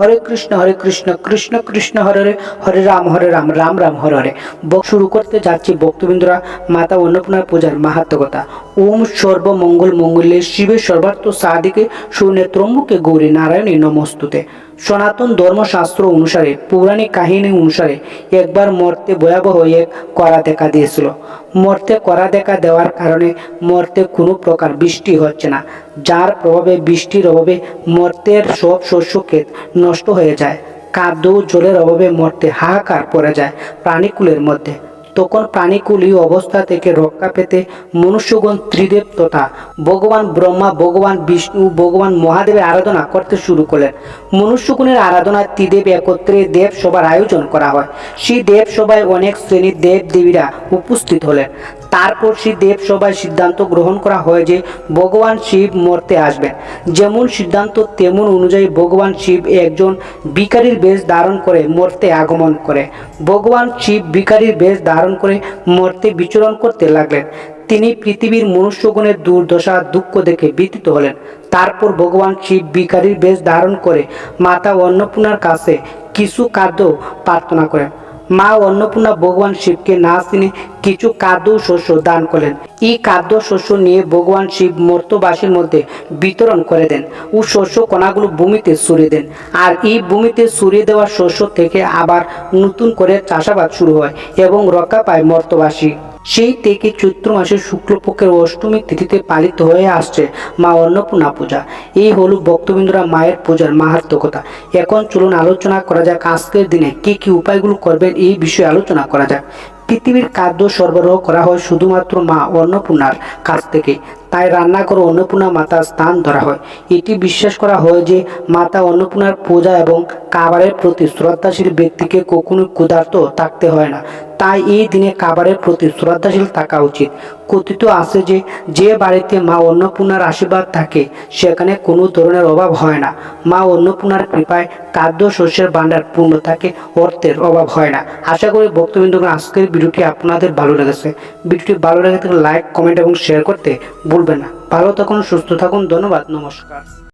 হরে কৃষ্ণ হরে কৃষ্ণ কৃষ্ণ কৃষ্ণ, হরে হরে হরে রাম হরে রাম রাম রাম, হরে হরে। শুরু করতে যাচ্ছি ভক্তবিন্দুরা, মাতা অন্নপূর্ণা পূজার মাহাত্মকতা ওম সর্বমঙ্গল মঙ্গলে শিবে সর্বার্থ সাদিকে সুনেত্রম্বুকে গৌরী নারায়ণী নমস্তুতে। সনাতন ধর্মশাস্ত্র অনুসারে, পৌরাণিক কাহিনী অনুসারে একবার মর্তে ভয়াবহ এক করা দেখা দিয়েছিল। মর্তে করা দেখা দেওয়ার কারণে মর্তে কোনো প্রকার বৃষ্টি হচ্ছে না, যার প্রভাবে বৃষ্টির অভাবে মর্তের সব শস্য ক্ষেত নষ্ট হয়ে যায়। কাদ্য ও জলের অভাবে মর্তে হাহাকার পড়ে যায় প্রাণীকুলের মধ্যে। তখন প্রাণীকুল এই অবস্থা থেকে রক্ষা পেতে মনুষ্যগণ ত্রিদেব তথা ভগবান ব্রহ্মা, ভগবান বিষ্ণু, ভগবান মহাদেবের আরাধনা করতে শুরু করলেন। মনুষ্যগণের আরাধনায় ত্রিদেব একত্রে দেব সভার আয়োজন করা হয়। সেই দেব সভায় অনেক শ্রেণির দেব দেবীরা উপস্থিত হলেন। তারপর সেই দেব সভায় সিদ্ধান্ত গ্রহণ করা হয় যে ভগবান শিব মরতে আসবেন। যেমন সিদ্ধান্ত তেমন অনুযায়ী ভগবান শিব একজন ভিকারির বেশ ধারণ করে মরতে আগমন করে। ভগবান শিব ভিকারির বেশ ধারণ করে মর্তে বিচরণ করতে লাগলেন। তিনি পৃথিবীর মনুষ্যগণের দুর্দশা, দুঃখ দেখে ব্যতীত হলেন। তারপর ভগবান শিব ভিকারীর বেশ ধারণ করে মাতা অন্নপূর্ণার কাছে কিছু কাদ্য প্রার্থনা করেন। মা অন্নপূর্ণা ভগবান শিবকে না চিনে কিছু খাদ্য শস্য দান করলেন। এই খাদ্য শস্য নিয়ে ভগবান শিব মর্তবাসীর মধ্যে বিতরণ করে দেন ও শস্য কণাগুলো ভূমিতে সরিয়ে দেন। আর এই ভূমিতে সরিয়ে দেওয়া শস্য থেকে আবার নতুন করে চাষাবাদ শুরু হয় এবং রক্ষা পায় মর্তবাসী। সেই থেকে চৈত্র মাসের শুক্লপক্ষের অষ্টমী তিথিতে পালিত হয়ে আসছে মা অন্নপূর্ণা পূজা। এই হলো ভক্তবৃন্দরা মায়ের পূজার মাহাত্মকতা এখন চলুন আলোচনা করা যাক আজকের দিনে কি কি উপায়গুলো করবেন এই বিষয়ে আলোচনা করা যাক। পৃথিবীর খাদ্য সরবরাহ করা হয় শুধুমাত্র মা অন্নপূর্ণার কাছ থেকে। তাই রান্নাঘর অন্নপূর্ণা মাতার স্থান ধরা হয়। এটি বিশ্বাস করা হয় যে মাতা অন্নপূর্ণার পূজা এবং খাবারের প্রতি শ্রদ্ধাশীল ব্যক্তিকে কখনো ক্ষুধার্ত থাকতে হয় না। তাই এই দিনে খাবারের প্রতি শ্রদ্ধাশীল থাকা উচিত। কথিত আছে যে যে বাড়িতে মা অন্নপূর্ণার আশীর্বাদ থাকে, সেখানে কোনো ধরনের অভাব হয় না। মা অন্নপূর্ণার কৃপায় খাদ্য শস্যের ভাণ্ডার পূর্ণ থাকে, অর্থের অভাব হয় না। আশা করি ভক্তবৃন্দগণ, আজকের ভিডিওটি আপনাদের ভালো লেগেছে। ভিডিওটি ভালো লেগে থাকলে লাইক, কমেন্ট এবং শেয়ার করতে ভুলবেন না। ভালো থাকুন, সুস্থ থাকুন, ধন্যবাদ, নমস্কার।